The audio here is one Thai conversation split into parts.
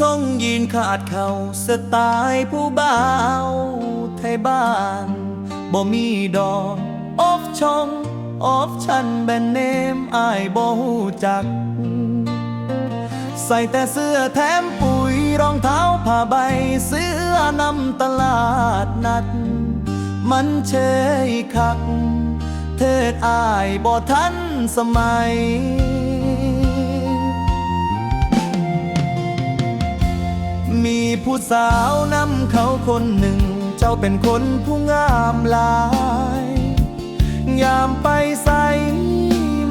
ทรงยีนขาดเขาสไตล์ผู้บ่าวไทยบ้านบ่มีดอกออฟช่องออฟชันแบนเนมอายบ่ฮู้จัก ใส่แต่เสื้อแถมปุ๋ยรองเท้าผ้าใบเสื้อนำตลาดนัด มันเชยคัก เทิดอายบ่ทันสมัย มีผู้สาวนำเขาคนหนึ่ง เจ้าเป็นคนผู้งามหลาย ยามไปใส่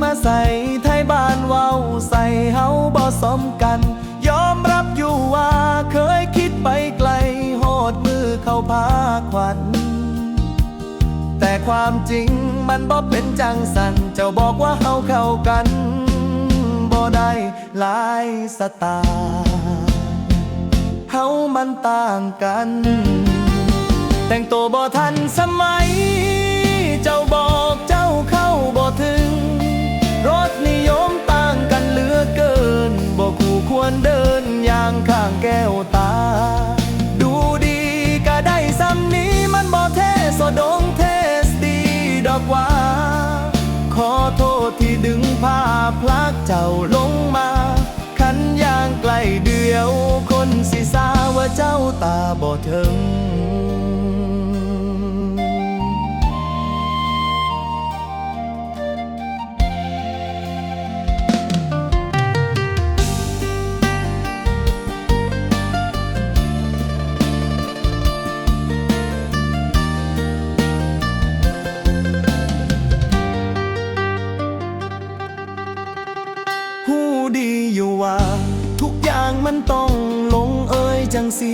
มาใส่ไทยบ้านเว้าใส่เฮาบ่สมกัน ยอมรับอยู่ว่าเคยคิดไปไกลโหดมือเข้าพาขวัญ แต่ความจริงมันบ่เป็นจังสัน เจ้าบอกว่าเฮาเข้ากันบ่ได้หลายสตล์เฮา มันต่างกัน แต่งตัวบ่ทันสมัย เจ้าบอกเจ้าเข้าบ่ถึง รถนิยมต่างกันเหลือเกิน บ่คู่ควรเดินอย่างข้างแก้วตา ดูดีก็ได้ซ้ำนี้มันบ่เทสดงเทสดีดอกว่า ขอโทษที่ดึงภาพลักเจ้าลงมา ขันย่างไกลเดียวคนสิสาว่า เจ้าตาบ่ถึง หูดีอยู่ว่า ทุกอย่างมันต้องล จังสี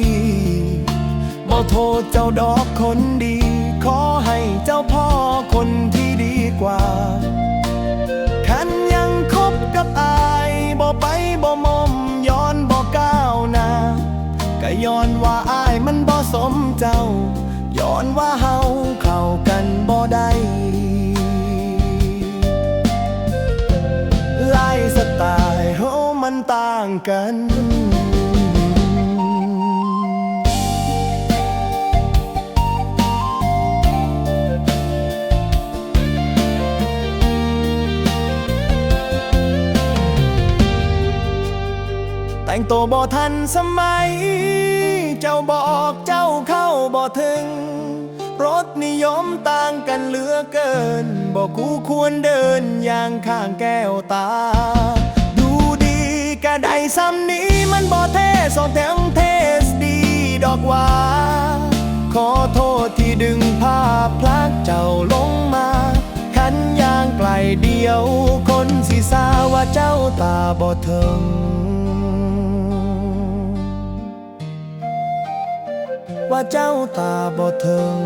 บ่โทษเจ้าดอกคนดี ขอให้เจ้าพ่อคนที่ดีกว่าคันยังคบกับอายบ่ไปบ่มอมย้อนบ่ก้าวนาก็ย้อนว่าอายมันบ่สมเจ้า ย้อนว่าเฮาเข้ากันบ่ได้ไล่สไตล์โหมันต่างกัน แต่งตัวบ่ทันสมัย เจ้าบอกเจ้าเข้าบ่ถึง รถนิยมต่างกันเหลือเกิน บอกกูควรเดินอย่างข้างแก้วตา ดูดีก็ไดซ้ำนี้มันบ่เทสองแถมเทสดีดอกว่า ขอโทษที่ดึงภาพพลักเจ้าลงมาขันย่างไกลเดียว คนสิสาว่าเจ้าตาบ่ถึง ว่าเจ้าตาบ่ถึง